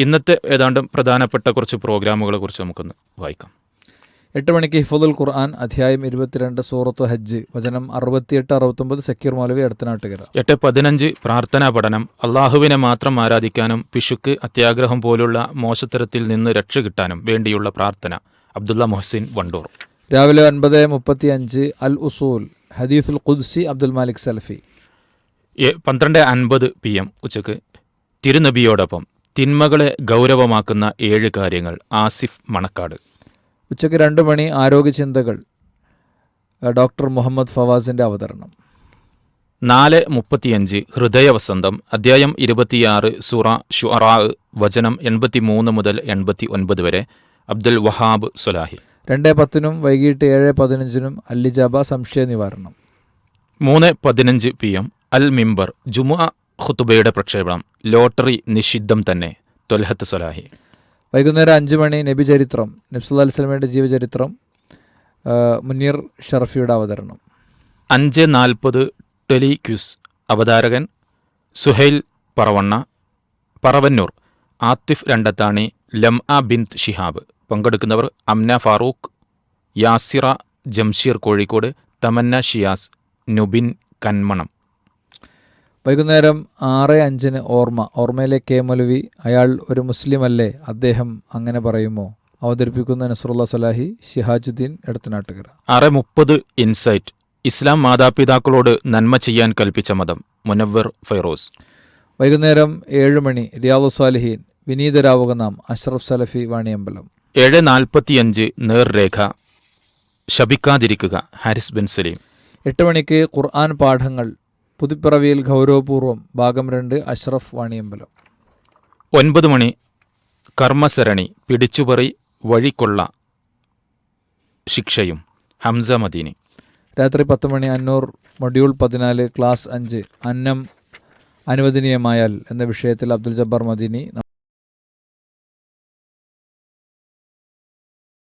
ഇന്നത്തെ ഏതാണ്ട് പ്രധാനപ്പെട്ട കുറച്ച് പ്രോഗ്രാമുകളെ കുറിച്ച് നമുക്കൊന്ന് വായിക്കാം. എട്ട് മണിക്ക് ഹിഫുദുൽ ഖുർആൻ അധ്യായം ഇരുപത്തിരണ്ട് സൂറത്ത് ഹജ്ജ് വചനം അറുപത്തിയെട്ട് അറുപത്തൊമ്പത് സക്കീർ മൗലവി അടുത്തനാട്ടുകര. എട്ട് പതിനഞ്ച് പ്രാർത്ഥനാ പഠനം. അള്ളാഹുവിനെ മാത്രം ആരാധിക്കാനും പിശുക്ക് അത്യാഗ്രഹം പോലുള്ള മോശത്തരത്തിൽ നിന്ന് രക്ഷ കിട്ടാനും വേണ്ടിയുള്ള പ്രാർത്ഥന. അബ്ദുള്ള മൊഹസിൻ വണ്ടൂർ. രാവിലെ ഒൻപത് മുപ്പത്തി അഞ്ച് അൽ ഉസൂൽ ഹദീസുൽ ഖുദ്സി അബ്ദുൽ മാലിക് സൽഫി. പന്ത്രണ്ട് അൻപത് പി എം ഉച്ചയ്ക്ക്. തിരുനബിയോടൊപ്പം തിന്മകളെ ഗൗരവമാക്കുന്ന ഏഴ് കാര്യങ്ങൾ. ആസിഫ് മണക്കാട്. ഉച്ചയ്ക്ക് രണ്ട് മണി ആരോഗ്യ ചിന്തകൾ ഡോക്ടർ മുഹമ്മദ് ഫവാസിന്റെ അവതരണം. നാല് മുപ്പത്തിയഞ്ച് ഹൃദയവസന്തം. അധ്യായം ഇരുപത്തിയാറ് സുറ ഷുറാ വചനം എൺപത്തിമൂന്ന് മുതൽ എൺപത്തി ഒൻപത് വരെ. അബ്ദുൽ വഹാബ് സുലാഹി രണ്ട് പത്തിനും വൈകിട്ട് ഏഴ് പതിനഞ്ചിനും അല്ലിജാബ സംശയ നിവാരണം മൂന്ന് പതിനഞ്ച് പി എം. അൽ മിംബർ ജുമുഅ ഖുത്തുബയുടെ പ്രക്ഷേപണം ലോട്ടറി നിഷിദ്ധം തന്നെ തൊൽഹത്ത് സലാഹി വൈകുന്നേരം അഞ്ച് മണി നബി ചരിത്രം നബ്സുല്ലാ അലിസ്ലമയുടെ ജീവചരിത്രം മുനീർ ഷറഫിയുടെ അവതരണം. അഞ്ച് നാൽപ്പത് ടെലിക്യൂസ് അവതാരകൻ സുഹൈൽ പറവണ്ണ പറവന്നൂർ ആത്തിഫ് രണ്ടത്താണി ലംഅ ബിന്ത് ഷിഹാബ്. പങ്കെടുക്കുന്നവർ അംന ഫാറൂഖ് യാസിറ ജംഷീർ കോഴിക്കോട് തമന്ന ഷിയാസ് നുബിൻ കന്മണം. വൈകുന്നേരം ആറ് അഞ്ചിന് ഓർമ്മ ഓർമ്മയിലെ കെ. മൗലവി അയാൾ ഒരു മുസ്ലിം അല്ലേ അദ്ദേഹം അങ്ങനെ പറയുമോ? അവതരിപ്പിക്കുന്ന നസറുല്ല സലാഹി ഷിഹാജുദ്ദീൻ എടത്തനാട്ടുകര. ആറ് മുപ്പത് ഇൻസൈറ്റ്. ഇസ്ലാം മാതാപിതാക്കളോട് നന്മ ചെയ്യാൻ കൽപ്പിച്ച മതം മുനവ്വർ ഫൈറോസ്. വൈകുന്നേരം ഏഴ് മണി റിയാദു സ്വാലിഹീൻ വിനീതരാവുക നാം അഷ്റഫ് സലഫി വാണിയമ്പലം. ഏഴ് നാൽപ്പത്തിയഞ്ച് നേർരേഖ. ശപിക്കാതിരിക്കുക ഹാരിസ് ബിൻ സലീം. എട്ട് മണിക്ക് ഖുർആൻ പാഠങ്ങൾ പുതുപ്പിറവിയിൽ ഗൗരവപൂർവം ഭാഗം രണ്ട് അഷ്റഫ് വാണിയമ്പലം. ഒൻപത് മണി കർമ്മസരണി പിടിച്ചുപറി വഴിക്കൊള്ള ശിക്ഷയും ഹംസ മദീനി. രാത്രി പത്ത് മണി അന്നൂർ മൊഡ്യൂൾ പതിനാല് ക്ലാസ് അഞ്ച് അന്നം അനുവദനീയമായാൽ എന്ന വിഷയത്തിൽ അബ്ദുൽ ജബ്ബാർ മദീനി